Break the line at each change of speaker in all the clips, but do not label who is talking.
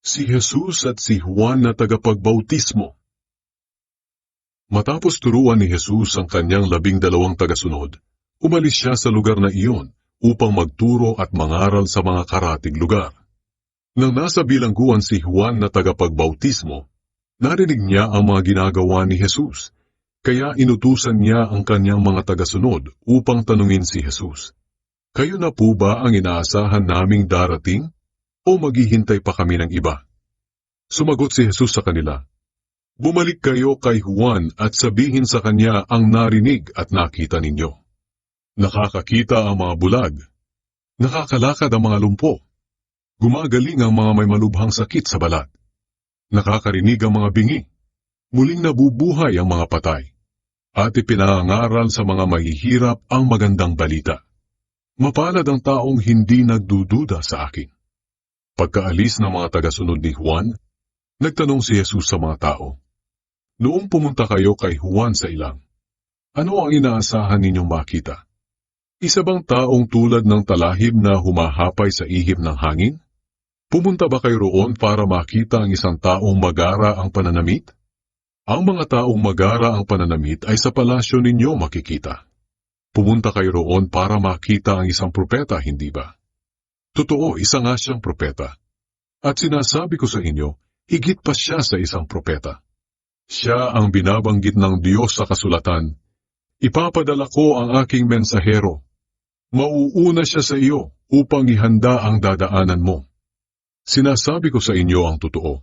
Si Jesus at si Juan na tagapagbautismo. Matapos turuan ni Jesus ang kanyang labing dalawang tagasunod, umalis siya sa lugar na iyon upang magturo at mangaral sa mga karatig lugar. Nang nasa bilangguan si Juan na tagapagbautismo, narinig niya ang mga ginagawa ni Jesus, kaya inutusan niya ang kanyang mga tagasunod upang tanungin si Jesus. Kayo na po ba ang inaasahan naming darating? O maghihintay pa kami ng iba? Sumagot si Jesus sa kanila, Bumalik kayo kay Juan at sabihin sa kanya ang narinig at nakita ninyo. Nakakakita ang mga bulag. Nakakalakad ang mga lumpo. Gumagaling ang mga may malubhang sakit sa balat. Nakakarinig ang mga bingi. Muling nabubuhay ang mga patay. At ipinangaral sa mga mahihirap ang magandang balita. Mapalad ang taong hindi nagdududa sa akin. Pagkaalis ng mga tagasunod ni Juan, nagtanong si Jesus sa mga tao, Noong pumunta kayo kay Juan sa ilang, ano ang inaasahan ninyong makita? Isa bang taong tulad ng talahib na humahapay sa ihip ng hangin? Pumunta ba kayo roon para makita ang isang taong magara ang pananamit? Ang mga taong magara ang pananamit ay sa palasyo ninyo makikita. Pumunta kayo roon para makita ang isang propeta, hindi ba? Totoo, isa nga siyang propeta. At sinasabi ko sa inyo, higit pa siya sa isang propeta. Siya ang binabanggit ng Diyos sa kasulatan. Ipapadala ko ang aking mensahero. Mauuna siya sa iyo upang ihanda ang dadaanan mo. Sinasabi ko sa inyo ang totoo.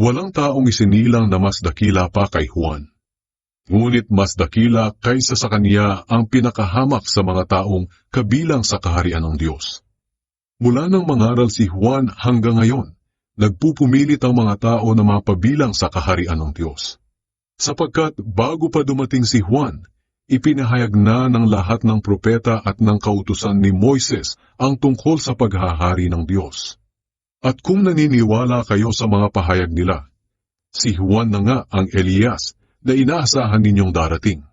Walang taong isinilang na mas dakila pa kay Juan. Ngunit mas dakila kaysa sa kaniya ang pinakahamak sa mga taong kabilang sa kaharian ng Diyos. Mula nang mangaral si Juan hanggang ngayon, nagpupumilit ang mga tao na mapabilang sa kaharian ng Diyos. Sapagkat bago pa dumating si Juan, ipinahayag na ng lahat ng propeta at ng kautusan ni Moises ang tungkol sa paghahari ng Diyos. At kung naniniwala kayo sa mga pahayag nila, si Juan na nga ang Elias na inaasahan ninyong darating.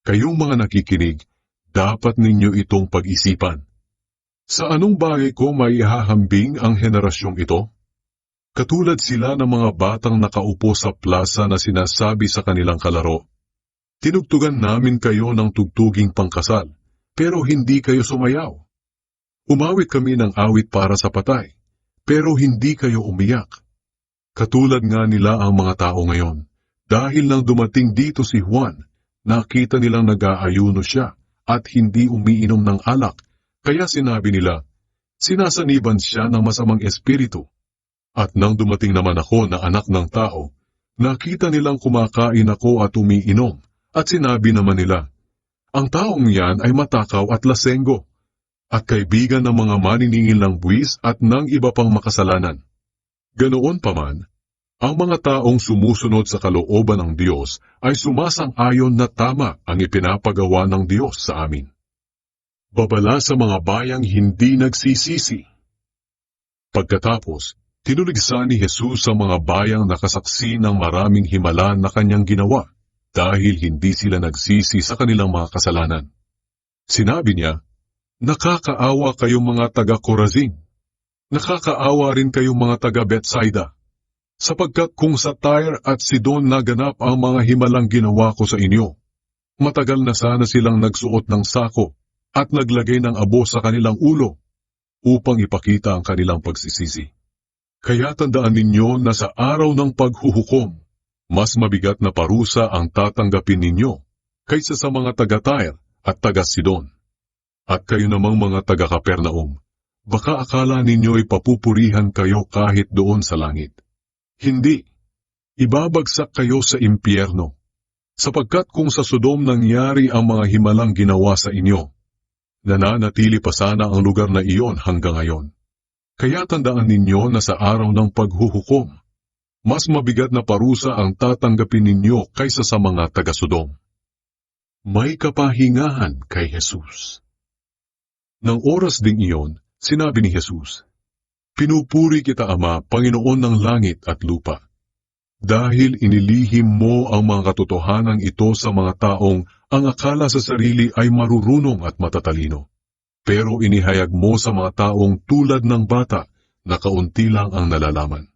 Kayong mga nakikinig, dapat ninyo itong pag-isipan. Sa anong bagay ko maihahambing ang henerasyong ito? Katulad sila ng mga batang nakaupo sa plaza na sinasabi sa kanilang kalaro, Tinugtugan namin kayo ng tugtuging pangkasal, pero hindi kayo sumayaw. Umawit kami ng awit para sa patay, pero hindi kayo umiyak. Katulad nga nila ang mga tao ngayon, dahil nang dumating dito si Juan, nakita nilang nag-aayuno siya at hindi umiinom ng alak, kaya sinabi nila, sinasaniban siya ng masamang espiritu. At nang dumating naman ako na anak ng tao, nakita nilang kumakain ako at umiinom, at sinabi naman nila, ang taong yan ay matakaw at lasenggo, at kaibigan ng mga maniningil ng buwis at ng iba pang makasalanan. Ganoon pa man, ang mga taong sumusunod sa kalooban ng Diyos ay sumasang-ayon na tama ang ipinapagawa ng Diyos sa amin. Babala sa mga bayang hindi nagsisisi. Pagkatapos, Tinuligsa ni Jesus sa mga bayang nakasaksi ng maraming himala na kanyang ginawa dahil hindi sila nagsisi sa kanilang mga kasalanan. Sinabi niya, Nakakaawa kayong mga taga-Corazin. Nakakaawa rin kayong mga taga-Bethsaida. Sapagkat kung sa Tyre at Sidon naganap ang mga himalang ginawa ko sa inyo, matagal na sana silang nagsuot ng sako at naglagay ng abo sa kanilang ulo upang ipakita ang kanilang pagsisisi. Kaya tandaan ninyo na sa araw ng paghuhukom, mas mabigat na parusa ang tatanggapin ninyo kaysa sa mga taga-Tyre at taga-Sidon. At kayo namang mga taga-Kapernaum, baka akala ninyo ipapupurihan kayo kahit doon sa langit. Hindi. Ibabagsak kayo sa impyerno. Sapagkat kung sa Sodom nangyari ang mga himalang ginawa sa inyo, nananatili pa sana ang lugar na iyon hanggang ngayon. Kaya tandaan ninyo na sa araw ng paghuhukom, mas mabigat na parusa ang tatanggapin ninyo kaysa sa mga taga-Sodom. May kapahingahan kay Jesus. Nang oras ding iyon, sinabi ni Jesus, Pinupuri kita Ama, Panginoon ng langit at lupa, dahil inilihim mo ang mga katotohanan ito sa mga taong ang akala sa sarili ay marurunong at matatalino pero inihayag mo sa mga taong tulad ng bata na kaunti lang ang nalalaman.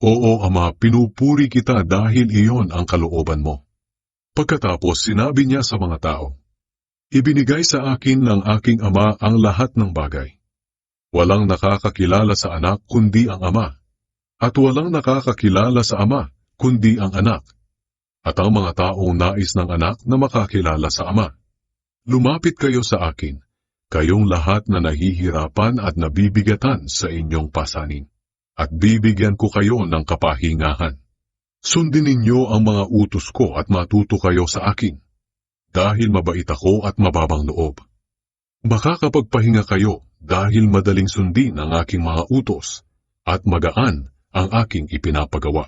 Oo, Ama, pinupuri kita dahil iyon ang kalooban mo. Pagkatapos sinabi niya sa mga tao, Ibinigay sa akin ng aking ama ang lahat ng bagay. Walang nakakakilala sa anak kundi ang ama, at walang nakakakilala sa ama kundi ang anak, at ang mga taong nais ng anak na makakilala sa ama. Lumapit kayo sa akin, kayong lahat na nahihirapan at nabibigatan sa inyong pasanin, at bibigyan ko kayo ng kapahingahan. Sundin ninyo ang mga utos ko at matuto kayo sa akin, dahil mabait ako at mababang loob. Makakapagpahinga kayo dahil madaling sundin ang aking mga utos, at magaan ang aking ipinapagawa.